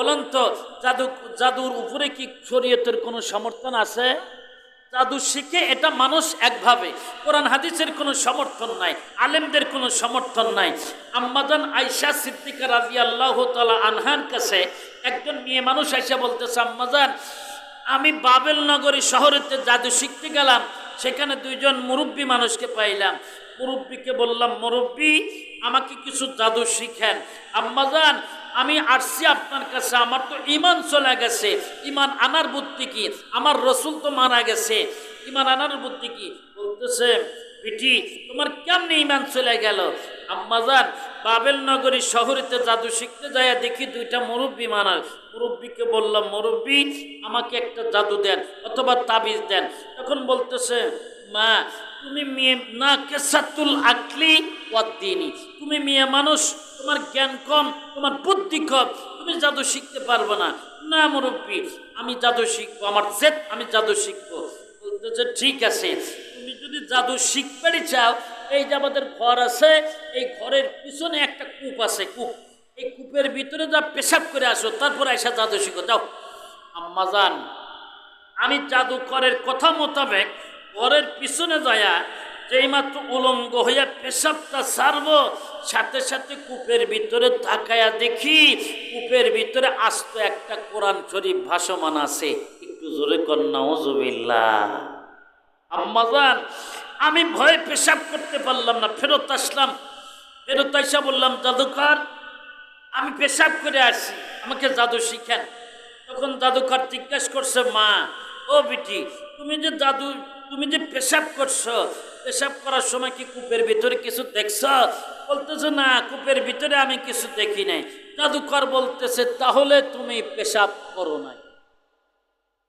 বলুন তো, জাদু, জাদুর উপরে কি শরীয়তের কোনো সমর্থন আছে? জাদু শিখে এটা মানুষ একভাবে। কোরআন হাদিসের কোনো সমর্থন নাই, আলেমদের কোনো সমর্থন নাই। আম্মাদান আয়সা সিদ্দিকা রাজি আল্লাহ তালা আনহার কাছে একজন মেয়ে মানুষ আইসা বলতেছে আম্মাজান আমি বাবেল নগরী শহরেতে জাদু শিখতে গেলাম, সেখানে দুইজন মুরব্বী মানুষকে পাইলাম। মুরব্বীকে বললাম, মুরব্বী, আমাকে কিছু জাদু শিখেন। আম্মাজান আমি আসছি আপনার কাছে, আমার তো ইমান চলে গেছে। ইমান আনার বুদ্ধি কি? আমার রসুল তো মারা গেছে। ইমান আনার বুদ্ধি কি? বলতেছে, বিটি, তোমার কেমনে ইমান চলে গেল? আম্মাজান বাবেল নগরী শহরেতে জাদু শিখতে যায় দেখি দুইটা মুরব্বী মানার মুরব্বীকে বললাম, মুরব্বী, আমাকে একটা জাদু দেন অথবা তাবিজ দেন। তখন বলতেছে মা, তুমি মেয়ে না কেসাতুল আকলি ওয়াদ্দিনী। তুমি মেয়ে মানুষ, তোমার জ্ঞান কম, তোমার বুদ্ধি কম, তুমি জাদু শিখতে পারবে না। না, মুরব্বী, আমি জাদু শিখব, আমার জেদ, আমি জাদু শিখব। বলতেছে ঠিক আছে, তুমি যদি জাদু শিখতে চাও, এই যে আমাদের ঘর আছে, এই ঘরের পিছনে একটা কূপ আছে, কূপ। এই কূপের ভিতরে যা পেশাব করে আসো, তারপর এসে জাদু শিখো। যাও। আম্মা যান আমি জাদুকরের কথা মোতাবেক ঘরের পিছনে যায়া যেই মাত্র উলঙ্গ হইয়া পেশাবটা সারব, সাথে সাথে কূপের ভিতরে তাকায়া দেখি কূপের ভিতরে আস্ত একটা কোরআন শরীফ ভাসমান আছে। একটু জোরে কন্যা ওজুবিল্লা আম্মাজান আমি ভয়ে পেশাব করতে পারলাম না, ফেরত আসলাম। ফেরত আইসা বললাম, জাদুকর, আমি পেশাব করে আসি, আমাকে জাদু শিখেন। তখন জাদুকর জিজ্ঞেস করছে, মা, ও বিটি, তুমি যে জাদু তুমি যে পেশাব করছ, পেশাব করার সময় কি কূপের ভিতরে কিছু দেখছ? বলতেছে, না, কূপের ভিতরে আমি কিছু দেখি নাই। জাদুকর বলতেছে, তাহলে তুমি পেশাব করো নাই।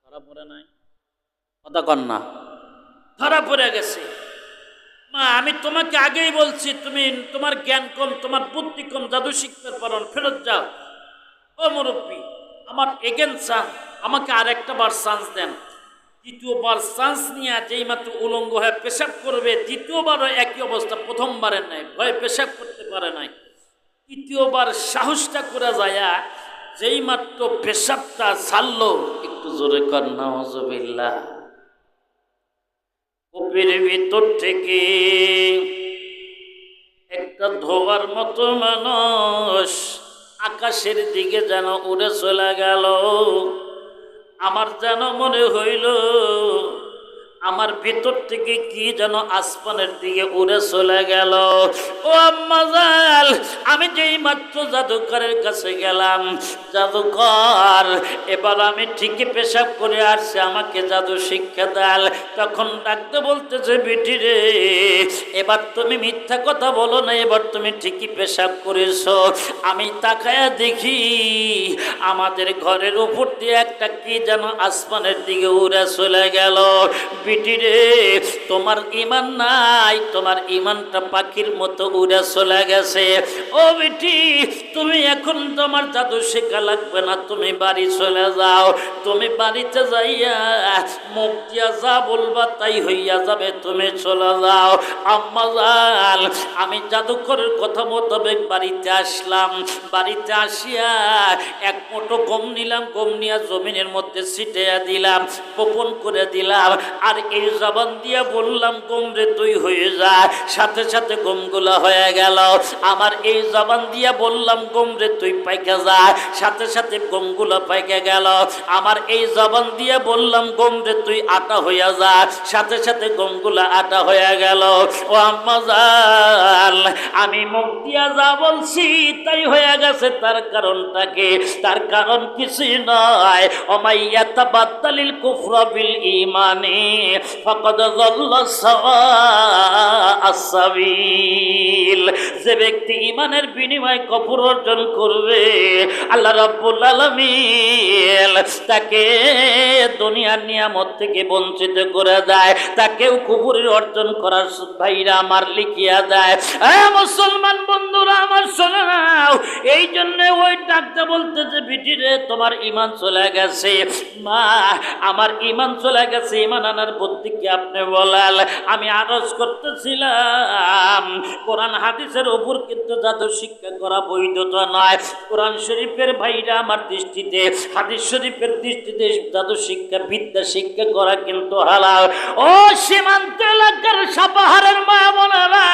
ধরা পড়ে নাই। কথা কন না। ধরা পড়ে গেছে। মা, আমি তোমাকে আগেই বলছি, তুমি তোমার জ্ঞান কম, তোমার বুদ্ধি কম, জাদু শিখতে পারো ফেরত যাও। ও মুরব্বী, আমার এগেন চান্স আমাকে আরেকটা বার চান্স দেন। দ্বিতীয়বার চান্স নিয়ে যেই মাত্র উলঙ্গ হয়ে পেশাব করবে, দ্বিতীয়বারও একই অবস্থা প্রথমবারের নাই, ভয়ে পেশাব করতে পারে নাই। তৃতীয়বার সাহসটা করে যায়া যেই মাত্র পেশাবটা ছাড়লো, একটু জোরে কর নজবিল্লা কূপের ভিতর থেকে একটা ধোয়ার মতো মানুষ আকাশের দিকে যেন উড়ে চলে গেল। আমার যেন মনে হইল আমার ভিতর থেকে কি যেন আসমানের দিকে উড়ে চলে গেল। ও আম্মাজাল আমি যেই মাত্র জাদুকরের কাছে গেলাম জাদুকর এবার আমি ঠিকই পেশাব করে আসছি, আমাকে জাদু শিক্ষা দেল। তখন ডাকতে বলতেছে, বিটি রে, এবার তুমি মিথ্যা কথা বলো না, এবার তুমি ঠিকই পেশাব করেছ। আমি তাকায়া দেখি, আমাদের ঘরের উপর দিয়ে একটা কি যেন আসমানের দিকে উড়ে চলে গেল। বিটি রে, তোমার ইমান নাই, তোমার ইমানটা পাখির মতো উড়ে চলে গেছে। ও বিটি, তুমি এখন তোমার জাদু শেখা লাগবে না, তুমি বাড়ি চলে যাও। তুমি বাড়িতে যাইয়া মুখ দিয়া যা বলবা তাই হইয়া যাবে, তুমি চলে যাও। আম্মা জান, আমি জাদুকরের কথা মোতাবেক বাড়িতে আসলাম। বাড়িতে আসিয়া এক মোটো গম নিলাম, গম নিয়া জমিনের মধ্যে ছিটিয়া দিলাম গোপন করে দিলাম। আর এই জবান দিয়া বললাম, গম রে, তুই হয়ে যা। সাথে সাথে গমগুলা হয়ে গেল। আমার এই জবান দিয়া বললাম, গম রে, তুই পাইকে যা। সাথে সাথে গমগুলা পাইকে গেল। আমার এই জবান দিয়া বললাম, গম রে, তুই আটা হইয়া যা। সাথে সাথে গমগুলা আটা হয়ে গেল। ও আম্মা জান, আমি মুখ দিয়া যা বলছি, তাই হয়ে গেছে। তার কারণটাকে তার কারণ কিছুই নয়। অমাইয়া তাবাদ্দালিল কুফরা বিল ইমানে ফাকাদ আসাবিল যে ব্যক্তি ইমানের বিনিময়ে কফর অর্জন করবে আল্লাহ রাব্বুল আলামিন তাকে দুনিয়ার নিয়ামত থেকে বঞ্চিত করে দেয় তাকেও কুফুরের অর্জন করার ভাইরা আমার লিখিয়া দেয়। মুসলমান বন্ধুরা, আমার শোনে নাও এই জন্য ওই ডাকতে বলতে যে বিটিরে তোমার ইমান চলে গেছে। মা, আমার ইমান চলে গেছে ইমান আনার বুদ্ধি কি আপনি বলাল? আমি আরজ করতেছিলাম। কোরআন হাদিসের উপর কিন্তু জাদু শিক্ষা করা বৈধতা নয়। কোরআন শরীফের ভাইরা আমার দৃষ্টিতে, হাদিস শরীফের দৃষ্টিতে জাদু শিক্ষা, বিদ্যা শিক্ষা করা কিন্তু হালাল। ও সীমান্ত এলাকার সাপাহারের মা বোনেরা,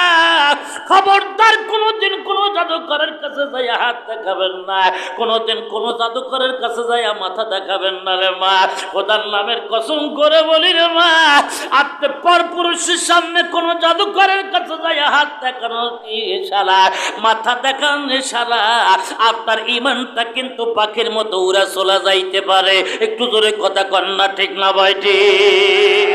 খবরদার কোনোদিন কোনো জাদুকরের কাছে যাই হাত দেখাবেন না। কোনোদিন কোনো জাদুকরের কাছে যাই মাথা দেখাবেন না রে মা। খোদার নামের কসম করে বলি রে মা আপনি পর পুরুষের সামনে কোনো জাদুকরের কাছে যাই হাত দেখানো ইশারা মাথা দেখান শালা। আপনার ইমানটা কিন্তু পাখির মতো উড়া চলা যাইতে পারে। একটু জোরে কথা কন্যা ঠিক না ঠিক?